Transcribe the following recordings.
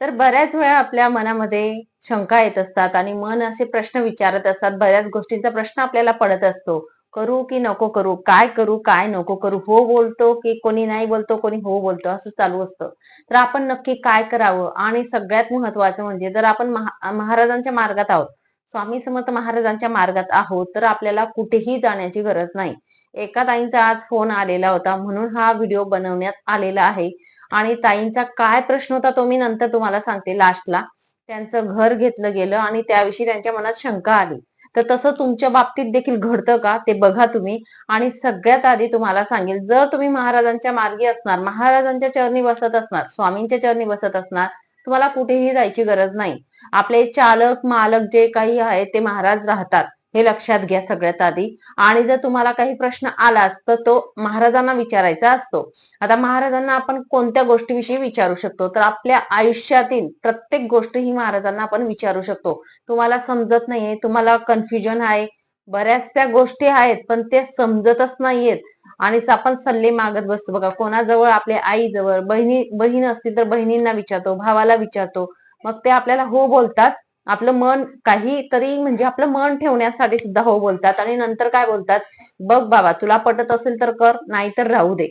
तर बऱ्याच वेळा आपल्या मनामध्ये शंका येत असतात आणि मन असे प्रश्न विचारत असतात. बऱ्याच गोष्टींचा प्रश्न आपल्याला पडत असतो. करू की नको करू? काय करू? काय नको करू? हो बोलतो की कोणी नाही बोलतो? कोणी हो बोलतो? असं चालू असतं. तर आपण नक्की काय करावं? आणि सगळ्यात महत्वाचं म्हणजे जर आपण महा- महाराजांच्या मार्गात आहोत स्वामी समर्थ महाराजांच्या मार्गात आहोत तर आपल्याला कुठेही जाण्याची गरज नाही. एका ताईंचा आज फोन आलेला होता. म्हणून हा व्हिडिओ बनवण्यात आलेला आहे. आणि ताईंचा काय प्रश्न होता तो मी नंतर तुम्हाला सांगते. लास्टला त्यांचं घर घेतलं गेलं आणि त्याविषयी त्यांच्या मनात शंका आली. तर तसं तुमच्या बाबतीत देखील घडतं का? ते बघा तुम्ही. आणि सगळ्यात आधी तुम्हाला सांगेल जर तुम्ही महाराजांच्या मार्गी असणार महाराजांच्या चरणी बसत असणार स्वामींच्या चरणी बसत असणार तुम्हाला कुठेही जायची गरज नाही. आपले चालक मालक जे काही आहेत ते महाराज राहतात. हे लक्षात घ्या सगळ्यात आधी. आणि जर तुम्हाला काही प्रश्न आलाच तर तो महाराजांना विचारायचा असतो. आता महाराजांना आपण कोणत्या गोष्टीविषयी विचारू शकतो? तर आपल्या आयुष्यातील प्रत्येक गोष्ट ही महाराजांना आपण विचारू शकतो. तुम्हाला समजत नाहीये तुम्हाला कन्फ्युजन आहे. बऱ्याचशा गोष्टी आहेत पण ते समजतच नाहीयेत. आणि आपण सल्ले मागत बसतो. बघा कोणाजवळ आपल्या आईजवळ बहिणी बहीण असतील तर बहिणींना विचारतो भावाला विचारतो. मग ते आपल्याला हो बोलतात. आपलं मन काहीतरी म्हणजे आपलं मन ठेवण्यासाठी सुद्धा हो बोलतात. आणि नंतर काय बोलतात? बघ बाबा तुला पटत असेल तर कर नाहीतर राहू दे.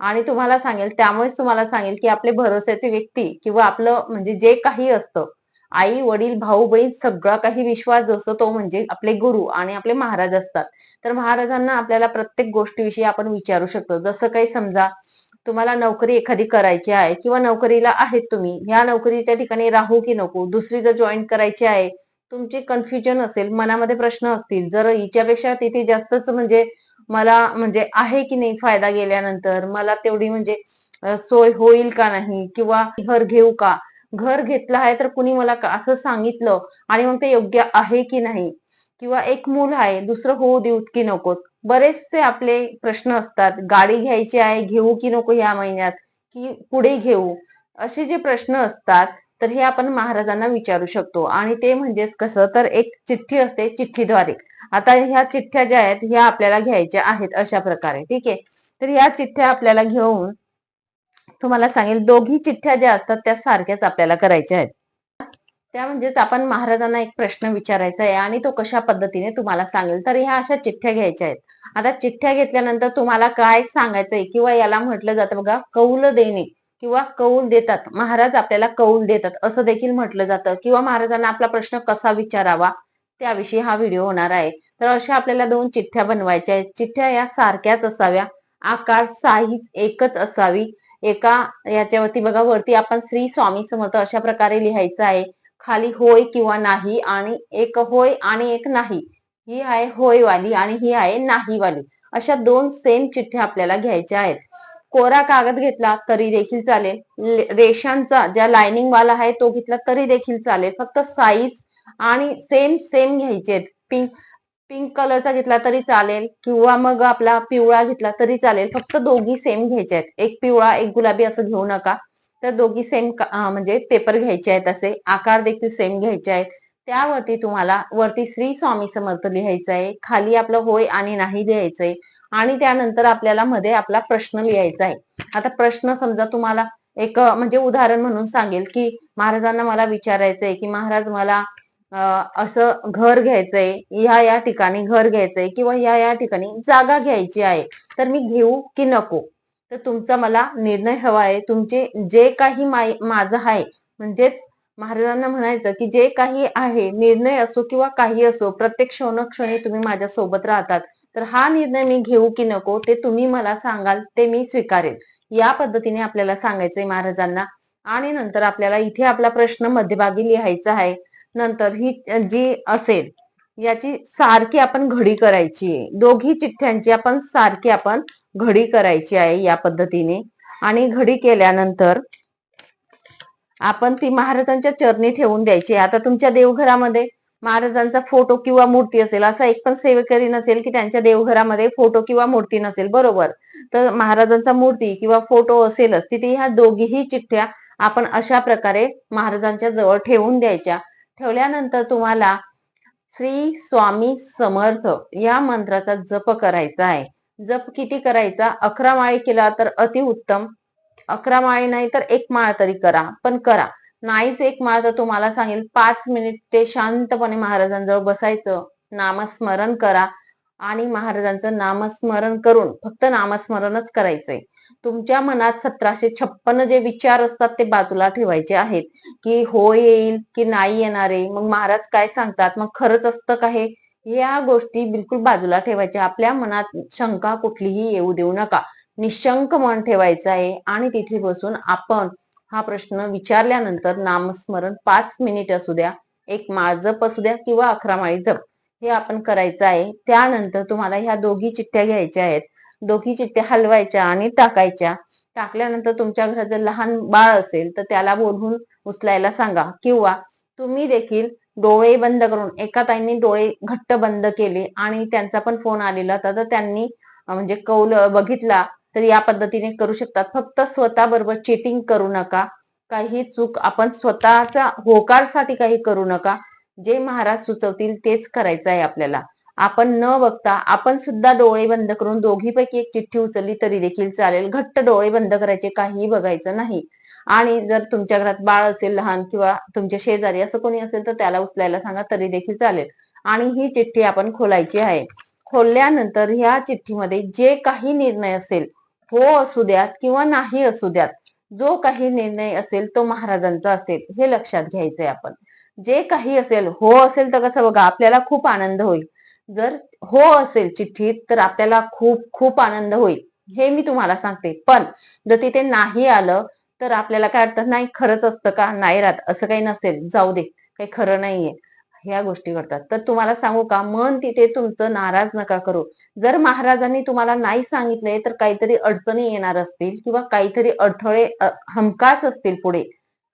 आणि तुम्हाला सांगेल त्यामुळेच तुम्हाला सांगेल की आपले भरोश्याचे व्यक्ती किंवा आपलं म्हणजे जे काही असतं आई वडील भाऊ बहीण सगळा काही विश्वास जो असतो तो म्हणजे आपले गुरु आणि आपले महाराज असतात. तर महाराजांना आपल्याला प्रत्येक गोष्टीविषयी आपण विचारू शकतो. जसं काही समजा तुम्हाला नोकरी एखादी करायची आहे किंवा नोकरीला आहेत तुम्ही ह्या नोकरीच्या ठिकाणी राहू की नको दुसरी जर जॉईन करायची आहे तुमची कन्फ्युजन असेल मनामध्ये प्रश्न असतील. जर हिच्यापेक्षा तिथे जास्तच म्हणजे मला म्हणजे आहे की नाही फायदा गेल्यानंतर मला तेवढी म्हणजे सोय होईल का नाही किंवा घर घेऊ का? घर घेतलं आहे तर कुणी मला असं सांगितलं आणि मग ते योग्य आहे की नाही? किंवा एक मूल आहे दुसरं होऊ देऊत की नको? बरेचसे आपले प्रश्न असतात. गाडी घ्यायची आहे घेऊ की नको या महिन्यात? की पुढे घेऊ? असे जे प्रश्न असतात तर हे आपण महाराजांना विचारू शकतो. आणि ते म्हणजेच कसं? तर एक चिठ्ठी असते चिठ्ठीद्वारे. आता ह्या चिठ्ठ्या ज्या आहेत ह्या आपल्याला घ्यायच्या आहेत अशा प्रकारे. ठीक आहे? तर ह्या चिठ्ठ्या आपल्याला घेऊन तुम्हाला सांगेल दोघी चिठ्ठ्या ज्या असतात त्या सारख्याच आपल्याला करायच्या आहेत. त्या म्हणजेच आपण महाराजांना एक प्रश्न विचारायचा आहे आणि तो कशा पद्धतीने तुम्हाला सांगेल? तर ह्या अशा चिठ्ठ्या घ्यायच्या आहेत. आता चिठ्ठ्या घेतल्यानंतर तुम्हाला काय सांगायचंय किंवा याला म्हटलं जातं बघा कौल देणे किंवा कौल देतात. महाराज आपल्याला कौल देतात असं देखील म्हटलं जातं. किंवा महाराजांना आपला प्रश्न कसा विचारावा? त्याविषयी हा व्हिडिओ होणार आहे. तर अशा आपल्याला दोन चिठ्ठ्या बनवायच्या आहेत. चिठ्ठ्या या सारख्याच असाव्या. आकार साईज एकच असावी. एका याच्यावरती बघा वरती आपण श्री स्वामी समर्थ अशा प्रकारे लिहायचं आहे. खाली होय किंवा नाही आणि एक होय आणि एक नाही. ही आहे होय वाली आणि ही आहे नाही वाली अशा दोन सेम चिठ्ठ्या आपल्याला घ्यायच्या आहेत. कोरा कागद घेतला तरी देखील चालेल. रेषांचा ज्या लाइनिंग वाला आहे तो घेतला तरी देखील चालेल. फक्त साईज आणि सेम सेम घ्यायचे आहेत. पिंक पिंक कलरचा घेतला तरी चालेल किंवा मग आपला पिवळा घेतला तरी चालेल. फक्त दोघी सेम घ्यायचे आहेत. एक पिवळा एक गुलाबी असं घेऊ नका. तर दोघी सेम म्हणजे पेपर घ्यायचे आहेत असे. आकार देखील सेम घ्यायचे आहेत. त्यावरती तुम्हाला वरती श्री स्वामी समर्थ लिहायचं आहे. खाली आपलं होय आणि नाही लिहायचंय. आणि त्यानंतर आपल्याला मध्ये आपला प्रश्न लिहायचा आहे. आता प्रश्न समजा तुम्हाला एक म्हणजे उदाहरण म्हणून सांगेल की महाराजांना मला विचारायचंय की महाराज मला असं घर घ्यायचंय ह्या या ठिकाणी घर घ्यायचंय किंवा ह्या या ठिकाणी जागा घ्यायची आहे तर मी घेऊ की नको? तर तुमचा मला निर्णय हवा आहे. तुमचे जे काही माय- माझं आहे म्हणजेच महाराजांना म्हणायचं की जे काही आहे निर्णय असो किंवा काही असो प्रत्येक क्षणोक्षणी तुम्ही माझ्या सोबत राहतात. तर हा निर्णय मी घेऊ की नको ते तुम्ही मला सांगाल ते मी स्वीकारेल या पद्धतीने आपल्याला सांगायचंय महाराजांना. आणि नंतर आपल्याला इथे आपला प्रश्न मध्यभागी लिहायचा आहे. नंतर ही जी असेल याची सारखी आपण घडी करायची आहे. दोघी चिठ्ठ्यांची आपण सारखी आपण घडी करायची आहे या पद्धतीने. आणि घडी केल्यानंतर आपण ती महाराजांच्या चरणी ठेवून द्यायची. आता तुमच्या देवघरामध्ये महाराजांचा फोटो किंवा मूर्ती असेल असा एक पण सेवेकरी नसेल की त्यांच्या देवघरामध्ये फोटो किंवा मूर्ती नसेल बरोबर? तर महाराजांचा मूर्ती किंवा फोटो असेलच तिथे ह्या दोघीही चिठ्ठ्या आपण अशा प्रकारे महाराजांच्या जवळ ठेवून द्यायच्या. ठेवल्यानंतर तुम्हाला श्री स्वामी समर्थ या मंत्राचा जप करायचा आहे. जप किती करायचा? अकरा माळी केला तर अति उत्तम. अकरा माळी नाही तर एक माळ तरी करा पण करा. नाहीच एक माळ तर तुम्हाला सांगेल पाच मिनिट ते शांतपणे महाराजांजवळ बसायचं. नामस्मरण करा आणि महाराजांचं नामस्मरण करून फक्त नामस्मरणच करायचंय. तुमच्या मनात सतराशे छप्पन जे विचार असतात ते बाजूला ठेवायचे आहेत. की हो येईल की नाही येणारे मग महाराज काय सांगतात? मग खरंच असतं का हे? या गोष्टी बिलकुल बाजूला ठेवायच्या. आपल्या मनात शंका कुठलीही येऊ देऊ नका. निशंक मन ठेवायचं आहे आणि तिथे बसून आपण हा प्रश्न विचारल्यानंतर नामस्मरण पाच मिनिट असू द्या एक माळ जप असू द्या किंवा अकरा माळी जप हे आपण करायचं आहे. त्यानंतर तुम्हाला ह्या दोघी चिठ्ठ्या घ्यायच्या आहेत. दोघी चिठ्ठ्या हलवायच्या आणि टाकायच्या. टाकल्यानंतर तुमच्या घरात जर लहान बाळ असेल तर त्याला बोलवून उचलायला सांगा किंवा तुम्ही देखील डोळे बंद करून एका ताईंनी डोळे घट्ट बंद केले आणि त्यांचा पण फोन आलेला होता. तर त्यांनी म्हणजे कौल बघितला तर या पद्धतीने करू शकतात. फक्त स्वतः बरोबर चेटिंग करू नका. काही चूक आपण स्वतःचा होकारसाठी काही करू नका. जे महाराज सुचवतील तेच करायचं आहे आपल्याला. आपण न बघता आपण सुद्धा डोळे बंद करून दोघीपैकी एक चिठ्ठी उचलली तरी देखील चालेल. घट्ट डोळे बंद करायचे काहीही बघायचं नाही. आणि जर तुमच्या घरात बाळ असेल लहान किंवा तुमच्या शेजारी असं कोणी असेल तर त्याला उचलायला सांगा तरी देखील चालेल. आणि ही चिठ्ठी आपण खोलायची आहे. खोलल्यानंतर ह्या चिठ्ठीमध्ये जे काही निर्णय असेल हो असू द्यात किंवा नाही असू द्यात जो काही निर्णय असेल तो महाराजांचा असेल हे लक्षात घ्यायचंय आपण. जे काही असेल हो असेल तर कसं बघा आपल्याला खूप आनंद होईल. जर हो असेल चिठ्ठीत तर आपल्याला खूप खूप आनंद होईल. हे मी तुम्हाला सांगते. पण जर तिथे नाही आलं तर आपल्याला काय वाटतं नाही खरंच असतं का? नाही राहत. असं काही नसेल. जाऊ दे. काही खरं नाहीये. ह्या गोष्टी करतात तर तुम्हाला सांगू का? मन तिथे तुमचं नाराज नका करू. जर महाराजांनी तुम्हाला नाही सांगितलंय तर काहीतरी अडचणी येणार असतील किंवा काहीतरी अडथळे हमखास असतील पुढे.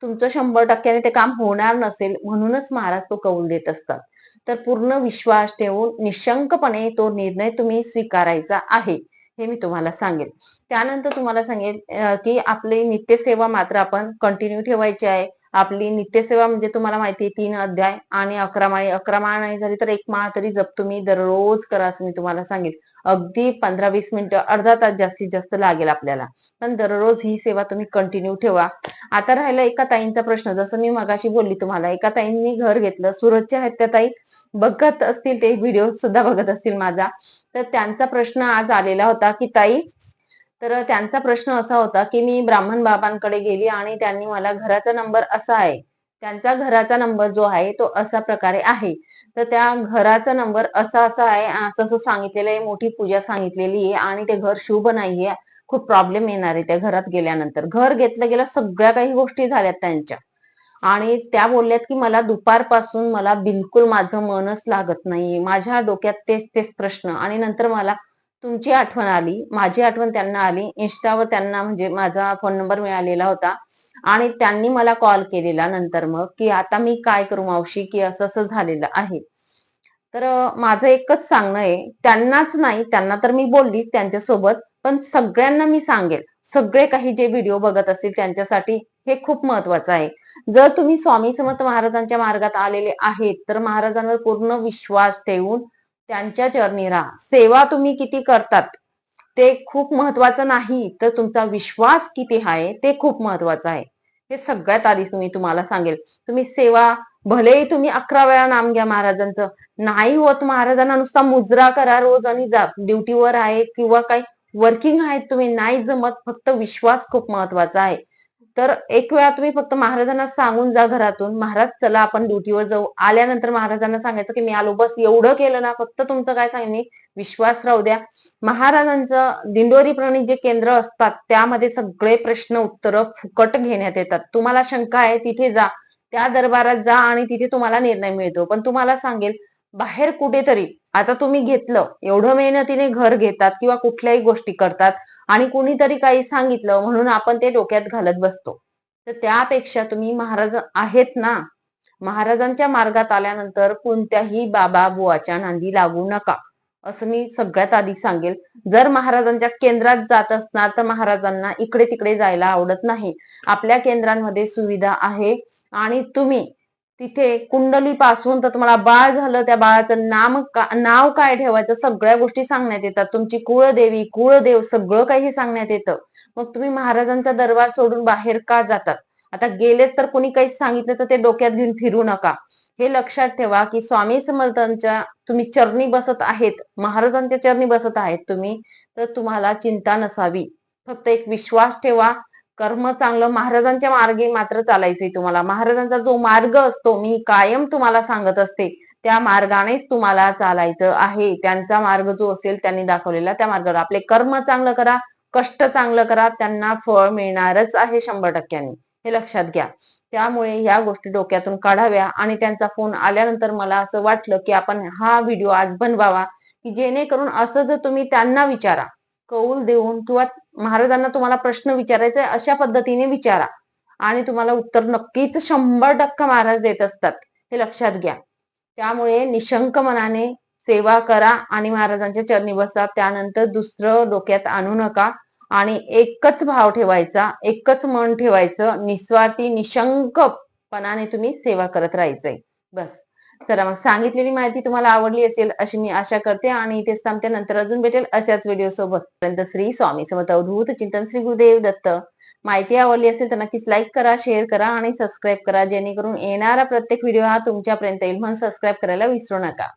तुमचं शंभर टक्क्याने ते काम होणार नसेल म्हणूनच महाराज तो कौल देत असतात. तर पूर्ण विश्वास ठेवून निशंकपणे तो निर्णय तुम्ही स्वीकारायचा आहे हे मी तुम्हाला सांगेल. त्यानंतर तुम्हाला सांगेल की आपली नित्यसेवा मात्र आपण कंटिन्यू ठेवायची आहे. आपली नित्यसेवा म्हणजे तुम्हाला माहिती आहे तीन अध्याय आणि अकरा माळी. अकरा माळ नाही झाली तर एक माळ तरी जप तुम्ही दररोज करा असं मी तुम्हाला सांगेल. अगदी पंधरा वीस मिनिटं अर्धा तास जास्तीत जास्त लागेल आपल्याला. पण दररोज ही सेवा तुम्ही कंटिन्यू ठेवा. आता राहिला एका ताईंचा प्रश्न. जसं मी मगाशी बोलली तुम्हाला एका ताईंनी घर घेतलं. सुरतच्या आहेत त्या ताई. बघत असतील ते व्हिडिओ सुद्धा बघत असतील माझा. तर त्यांचा प्रश्न आज आलेला होता की ताई तर त्यांचा प्रश्न असा होता की मी ब्राह्मण बाबांकडे गेली आणि त्यांनी मला घराचा नंबर असा आहे. त्यांचा घराचा नंबर जो आहे तो असा प्रकारे आहे. तर त्या घराचा नंबर असा असा आहे असं सांगितलेलं आहे मोठी पूजा सांगितलेली आहे आणि ते घर शुभ नाहीये. खूप प्रॉब्लेम येणार आहे त्या घरात गेल्यानंतर. घर घेतलं गेलं सगळ्या काही गोष्टी झाल्यात त्यांच्या. आणि त्या बोलल्यात की मला दुपारपासून मला बिलकुल माझं मनच लागत नाही माझ्या डोक्यात तेच तेच प्रश्न. आणि नंतर मला तुमची आठवण आली. माझी आठवण त्यांना आली. इन्स्टावर त्यांना म्हणजे माझा फोन नंबर मिळालेला होता. आणि त्यांनी मला कॉल केलेला नंतर मग की आता मी काय करू मावशी की असं असं झालेलं आहे. तर माझं एकच सांगणं आहे. त्यांनाच नाही त्यांना तर मी बोललीच त्यांच्यासोबत पण सगळ्यांना मी सांगेल. सगळे काही जे व्हिडिओ बघत असतील त्यांच्यासाठी हे खूप महत्वाचं आहे. जर तुम्ही स्वामी समर्थ महाराजांच्या मार्गात आलेले आहेत तर महाराजांवर पूर्ण विश्वास ठेवून त्यांच्या चरणी राहा. सेवा तुम्ही किती करतात ते खूप महत्वाचं नाही तर तुमचा विश्वास किती आहे ते खूप महत्वाचं आहे. हे सगळ्यात आधी तुम्ही तुम्हाला सांगेल. तुम्ही सेवा भलेही तुम्ही अकरा वेळा नाम घ्या महाराजांचं नाही होत महाराजांना नुसता मुजरा करा रोज आणि जा. ड्युटीवर आहे किंवा काही वर्किंग आहेत तुम्ही नाही जमत फक्त विश्वास खूप महत्त्वाचा आहे. तर एक वेळा तुम्ही फक्त महाराजांना सांगून जा घरातून. महाराज चला आपण ड्युटीवर जाऊ. आल्यानंतर महाराजांना सांगायचं की मी आलो. बस एवढं केलं ना फक्त तुमचं काय सांगितलं विश्वास राहू द्या. महाराजांचं दिंडोरी प्रणित जे केंद्र असतात त्यामध्ये सगळे प्रश्न उत्तर फुकट घेण्यात येतात. तुम्हाला शंका आहे तिथे जा. त्या दरबारात जा आणि तिथे तुम्हाला निर्णय मिळतो. पण तुम्हाला सांगेल बाहेर कुठेतरी आता तुम्ही घेतलं एवढं मेहनतीने घर घेतात किंवा कुठल्याही गोष्टी करतात आणि कुणीतरी काही सांगितलं म्हणून आपण ते डोक्यात घालत बसतो. तर त्यापेक्षा तुम्ही महाराज आहेत ना महाराजांच्या मार्गात आल्यानंतर कोणत्याही बाबा बुवाच्या नांदी लागू नका असं मी सगळ्यात आधी सांगेल. जर महाराजांच्या केंद्रात जात असणार तर महाराजांना इकडे तिकडे जायला आवडत नाही. आपल्या केंद्रांमध्ये सुविधा आहे आणि तुम्ही तिथे कुंडली पासून तर तुम्हाला बाळ झालं त्या बाळाचं नाम का, नाव काय ठेवायचं? सगळ्या गोष्टी सांगण्यात येतात. तुमची कुळदेवी कुळदेव सगळं काही सांगण्यात येतं. मग तुम्ही महाराजांचा दरबार सोडून बाहेर का जातात? आता गेलेच तर कोणी काही सांगितलं तर ते डोक्यात घेऊन फिरू नका. हे लक्षात ठेवा की स्वामी समर्थांच्या तुम्ही चरणी बसत आहेत महाराजांच्या चरणी बसत आहेत तुम्ही तर तुम्हाला चिंता नसावी. फक्त एक विश्वास ठेवा कर्म चांगलं महाराजांच्या मार्गे मात्र चालायचंय तुम्हाला. महाराजांचा जो मार्ग असतो मी कायम तुम्हाला सांगत असते त्या मार्गानेच तुम्हाला चालायचं आहे. त्यांचा मार्ग जो असेल त्यांनी दाखवलेला त्या मार्गावर. आपले कर्म चांगलं करा कष्ट चांगलं करा त्यांना फळ मिळणारच आहे शंभर टक्क्यांनी. हे लक्षात घ्या. त्यामुळे ह्या गोष्टी डोक्यातून काढाव्या आणि त्यांचा फोन आल्यानंतर मला असं वाटलं की आपण हा व्हिडिओ आज बनवावा की जेणेकरून असं जर तुम्ही त्यांना विचारा कौल देऊन किंवा महाराजांना तुम्हाला प्रश्न विचारायचा अशा पद्धतीने विचारा. आणि तुम्हाला उत्तर नक्कीच शंभर टक्का महाराज देत असतात. हे लक्षात घ्या. त्यामुळे निशंक मनाने सेवा करा आणि महाराजांच्या चरणी बसा. त्यानंतर दुसरं डोक्यात आणू नका. आणि एकच भाव ठेवायचा एकच मन ठेवायचं निस्वार्थी निशंकपणाने तुम्ही सेवा करत राहायचंय. बस. चला मग सांगितलेली माहिती तुम्हाला आवडली असेल अशी मी आशा करते आणि इथेच थांबते. नंतर अजून भेटेल अशाच व्हिडिओ सोबत. पर्यंत श्री स्वामी समर्थ अवधूत चिंतन श्री गुरुदेव दत्त. माहिती आवडली असेल तर नक्कीच लाईक करा शेअर करा आणि सबस्क्राईब करा जेणेकरून येणारा प्रत्येक व्हिडिओ हा तुमच्यापर्यंत येईल. म्हणून सबस्क्राईब करायला विसरू नका.